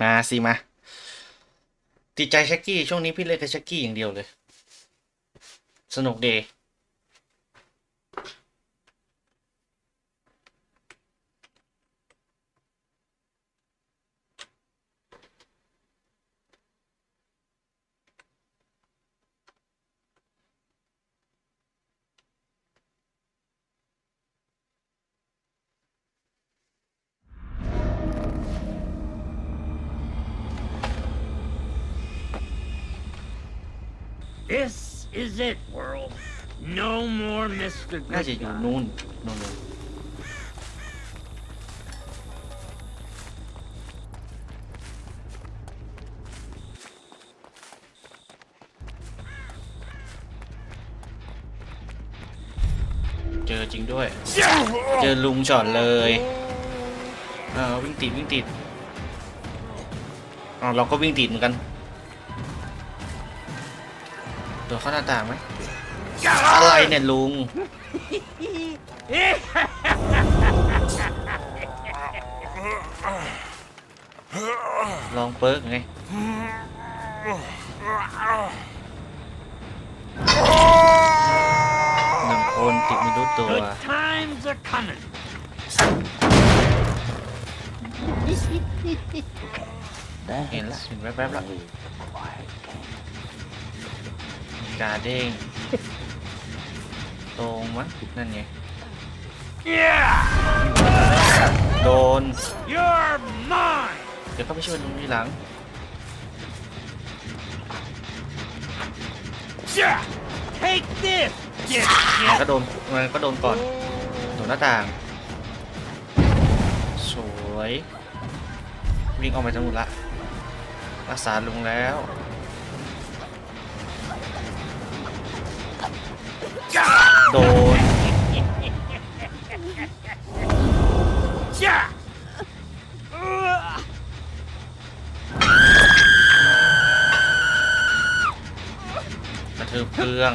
มาสิมาติดใจชักกี้ช่วงนี้พี่เล่นกับชักกี้อย่างเดียวเลย สนุกดี This is it, world. No more Mr. น่าจะ Good อยู่ Guy. นู่นนู่นนู่นเจอจริงด้วย เจอลุงจอดเลยเออวิ่งติดวิ่งติดอ๋อเราก็วิ่งติดเหมือนกัน ตัวเข้าหน้าต่างไหมอะไรเนี่ยลุง ลองเปิร์กไงหนึ่งคนติดไม่รู้ตัว Good times are coming. เห็นละเห็นแวบๆละ กาเด้งตรงมั้งนั่นไง Yeah! โดน You're mine! เดี๋ยวเข้าไปช่วยลุงทีหลัง Yeah! Take this! Get มันก็โดนมันก็โดนก่อน โดนหน้าต่าง สวย วิ่งออกไปทั้งหมดละรักษาลุงแล้ว โดน Yeah! กระทืบเครื่อง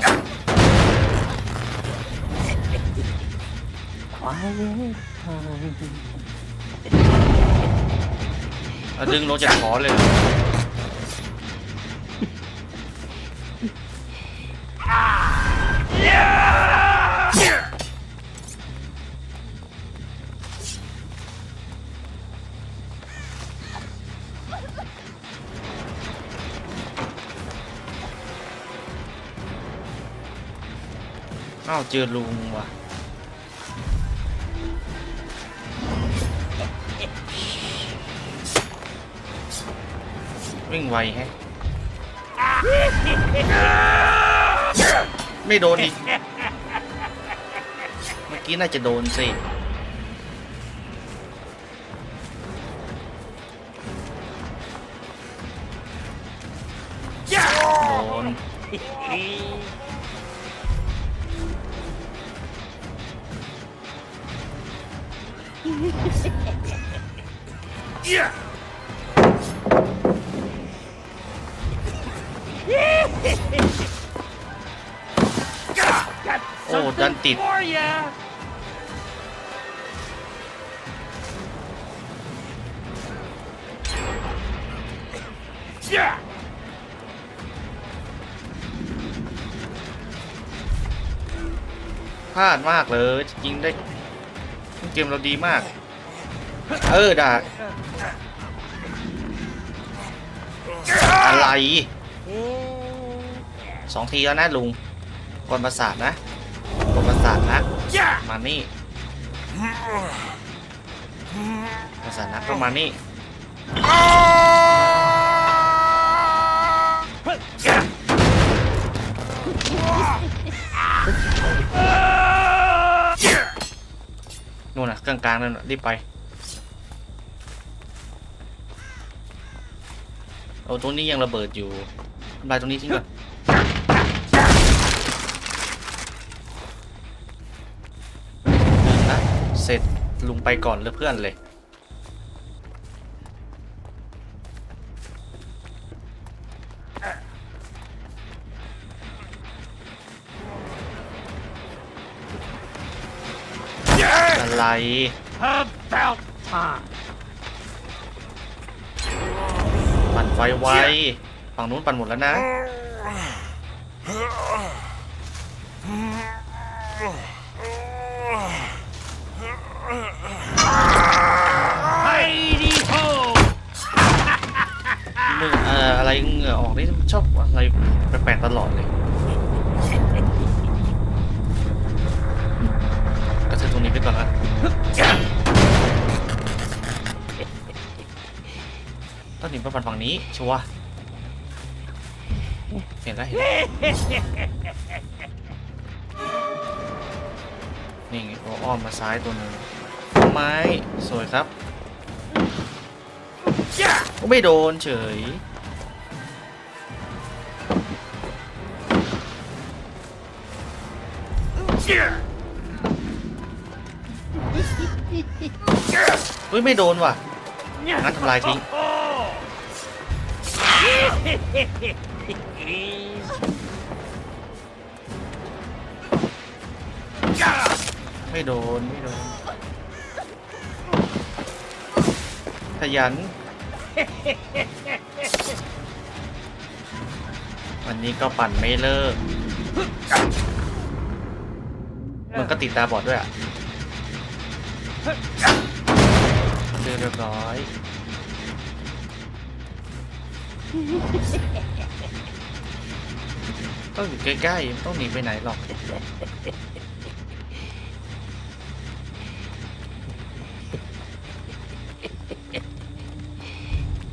เอาดึงลงจากขอเลยาวเจอลุงว่ะวิ่งไวแฮะ ไม่โดนอีก เมื่อกี้น่าจะโดนสิโดน โอ้ดันติด พลาดมากเลย จริงได้ เกมเราดีมาก เออด่าอะไรสองทีแล้วนะลุงกวนประสาทนะกวนประสาทนะ Yeah! มานี่ประสาทนะก็มานี่ กลางนั่นน่ะรีบไปโอ้ตรงนี้ยังระเบิดอยู่ทำลายตรงนี้ทิ้งก่อนนะเสร็จลุงไปก่อนเลยเพื่อนเลย อะไร About time! ปั่นไฟไวฝั่งนู้นปั่นหมดแล้วนะ Heidi ho! มึงเอ่ออะไรเหงื่อออกนี่ชอบอะไรแปลกๆตลอดเลย ระเทือตรงนี้ไปก่อนละต้องหนีไปปั่นฝั่งนี้ ชัวร์เห็นแล้วเห็นแล้วนี่ไงเอาอ้อมมาซ้ายตัวหนึ่งไม้สวยครับก็ไม่โดนเฉยเฮ้ยไม่โดนว่ะงั้นทำลายทิ้งไม่โดน ไม่โดน ขยัน วันนี้ก็ปั่นไม่เลิก มันก็ติดตาบอดด้วยอะ เรียบร้อยต้องอยู่ใกล้ๆไม่ต้องหนีไปไหนหรอก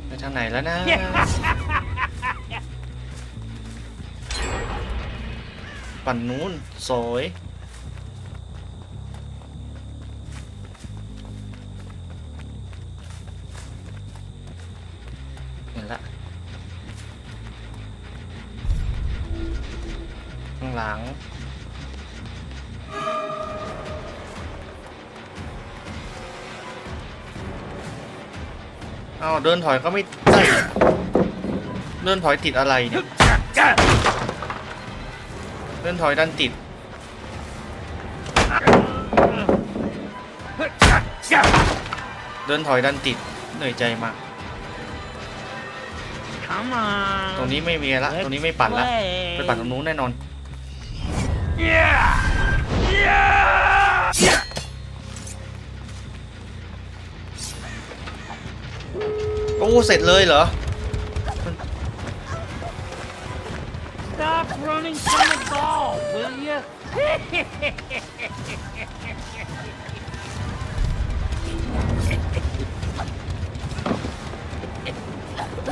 ไปทางไหนแล้วนะปั่นนู้นสวย เอาเดินถอยก็ไม่ได้เดินถอยติดอะไรเนี่ยเดินถอยดันติดเดินถอยดันติดเหนื่อยใจมาก Come on. ตรงนี้ไม่มีละตรงนี้ไม่ปั่นละไปปั่นตรงนู้นแน่นอน อ้เสร็จเลยเหรอ Stop running from the ball, will you?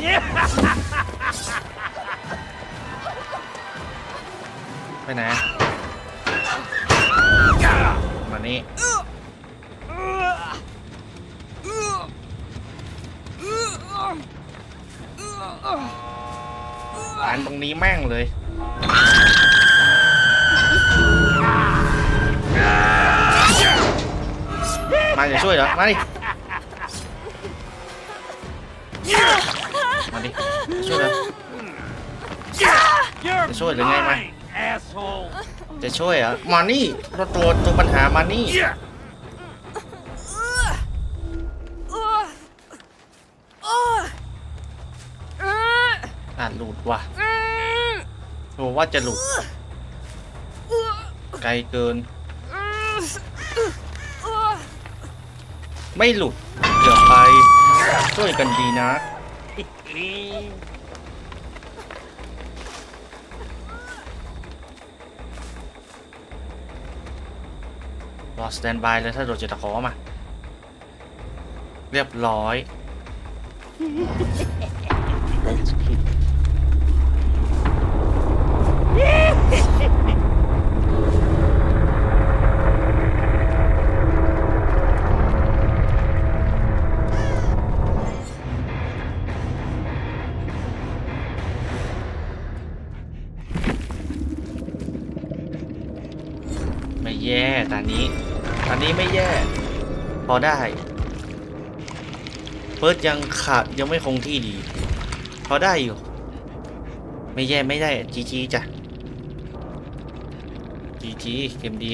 yeah! ไปไหน มานี่ อ่านตรงนี้แม่งเลยมาจะช่วยเหรอ มาดิ มาดิช่วยเหรอ You're Thế rồi, đừng nghe mày. mine, asshole. จะช่วยเหรอมานี่เราตัวตัวปัญหามานี่ อ่านหลุดว่ะโหว่าจะหลุด ไกลเกิน ไม่หลุดเดี๋ยวไป ช่วยกันดีนะรอสแตนบายเลยถ้าโดนเจตะขอมา เรียบร้อย ไม่แย่ตอนนี้ ตอนนี้ไม่แย่ พอได้เฟิร์สยังขาดยังไม่คงที่ดี พอได้อยู่ ไม่แย่ไม่ได้จีจีจ้ะ จีจีเกมดี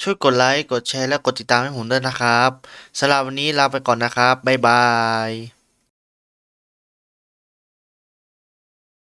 ช่วยกดไลค์ กดแชร์ และกดติดตามให้ผมด้วยนะครับสำหรับวันนี้ลาไปก่อนนะครับ บ๊ายบาย